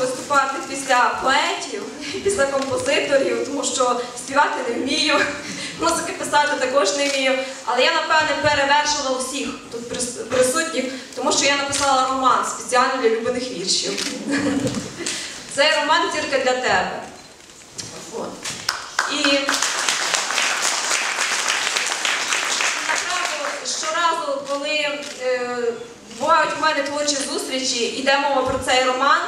виступати після поетів, після композиторів, тому що співати не вмію, музики писати також не вмію. Але я, напевне, перевершила усіх тут присутніх, тому що я написала роман спеціально для любиних віршів. Цей роман тільки для тебе. От. І щоразу, коли е, бувають у мене творчі зустрічі, йде мова про цей роман,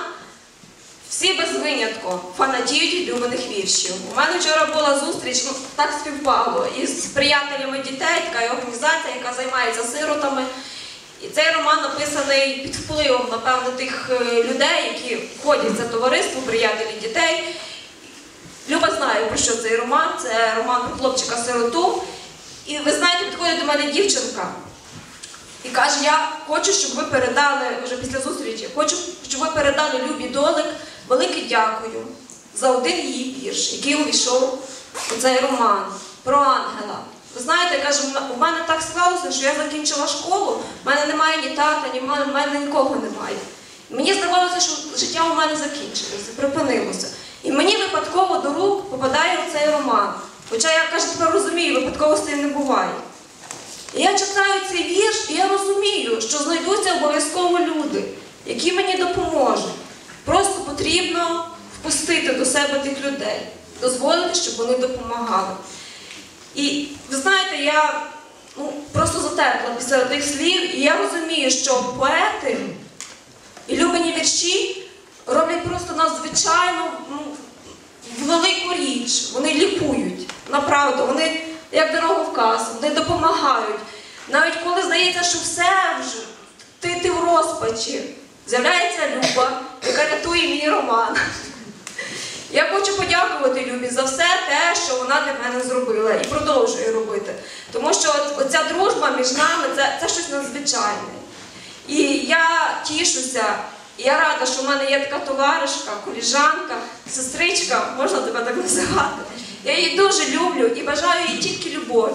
всі без винятку фанатіють від віршів. У мене вчора була зустріч, ну так співпало, із приятелями дітей, така організація, яка займається сиротами. І цей роман написаний під впливом, напевно, тих е, людей, які входять це товариство, приятелі дітей. Люба знає, про що цей роман. Це роман про хлопчика-сироту. І ви знаєте, підходить до мене дівчинка і каже: Я хочу, щоб ви передали вже після зустрічі, хочу, щоб ви передали Любі Долик велике дякую за один її вірш, який увійшов у цей роман про ангела. Ви знаєте, каже, у мене так склалося, що я закінчила школу, в мене немає ні тата, ні мами, в мене нікого немає. Мені здавалося, що життя у мене закінчилося, припинилося. І мені випадково до рук попадає цей роман. Хоча я каже, тепер розумію, випадковостей не буває. І я читаю цей вірш, і я розумію, що знайдуться обов'язково люди, які мені допоможуть. Просто потрібно впустити до себе тих людей, дозволити, щоб вони допомагали. І ви знаєте, я ну, просто затерпла після тих слів, і я розумію, що поети і любені вірші роблять просто надзвичайно ну, велику річ. Вони лікують, направду, вони як дороговказ, вони допомагають. Навіть коли здається, що все вже, ти, ти в розпачі, з'являється Люба, яка рятує мій роман. Я хочу подякувати Любі за все те, що вона для мене зробила і продовжує робити. Тому що оця дружба між нами це, це щось надзвичайне. І я тішуся, і я рада, що в мене є така товаришка, коліжанка, сестричка, можна тебе так називати. Я її дуже люблю і бажаю їй тільки любові.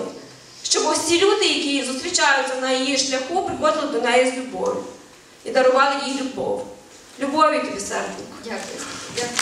Щоб усі люди, які зустрічаються на її шляху, приходили до неї з любов'ю і дарували їй любов. Любові тобі, серденько. Дякую. Дякую.